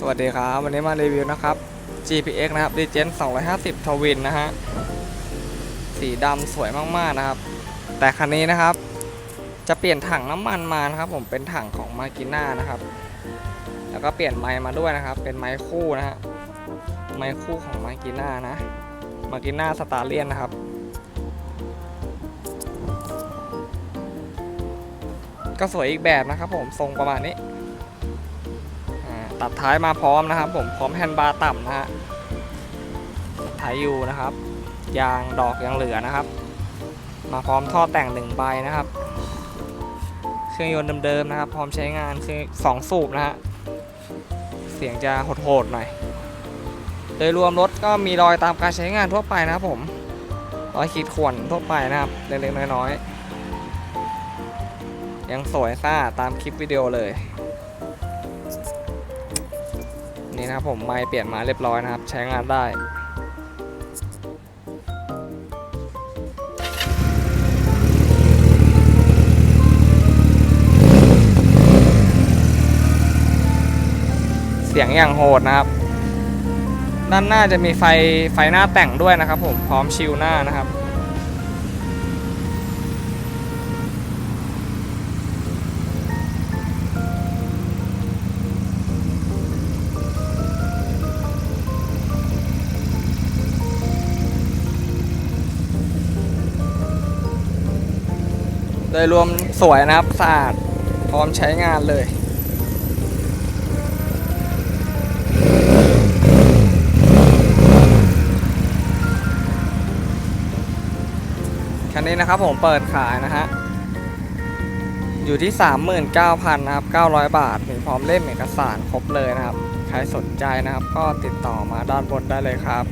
สวัสดีครับ วันนี้มารีวิวนะครับ GPX นะครับ Regen 250 Twin นะฮะ สีดำสวยมากๆนะครับ แต่คันนี้นะครับ จะเปลี่ยนถังน้ำมันมานะครับ ผมเป็นถังของมากิน่านะครับ แล้วก็เปลี่ยนไมค์มาด้วยนะครับ เป็นไมค์คู่นะฮะ ไมค์คู่ของมากิน่านะ มากิน่าสตาร์เลียนนะครับก็สวยอีกแบบนะครับผมทรงประมาณนี้ ตัดท้ายมาพร้อมนะครับ ผมพร้อมแฮนด์บาร์ต่ำนะฮะท้ายยูนะครับ ยางดอกยังเหลือนะครับ มาพร้อมท่อแต่งหนึ่งใบนะครับ เครื่องยนต์เดิมๆนะครับ พร้อมใช้งานคือสองสูบนะฮะเสียงจะโหดๆหน่อยโดยรวมรถก็มีรอยตามการใช้งานทั่วไปนะครับผมรอยขีดข่วนทั่วไปนะครับเล็กๆน้อยๆยังสวยซ่าตามคลิปวิดีโอเลย นี่นะครับผมไม่เปลี่ยนมาเรียบร้อยนะครับ ใช้งานได้เสียงอย่างโหดนะครับ ด้านหน้าจะมีไฟไฟหน้าแต่งด้วยนะครับผมพร้อมชิลหน้านะครับ โดยรวมสวยนะครับสะอาดพร้อมใช้งานเลยคันนี้นะครับผมเปิดขายนะฮะอยู่ที่ 39,000นะครับ900 บาทมีพร้อมเล่มเอกสารครบเลยนะครับ ใครสนใจนะครับ ก็ติดต่อมาด้านบนได้เลยครับ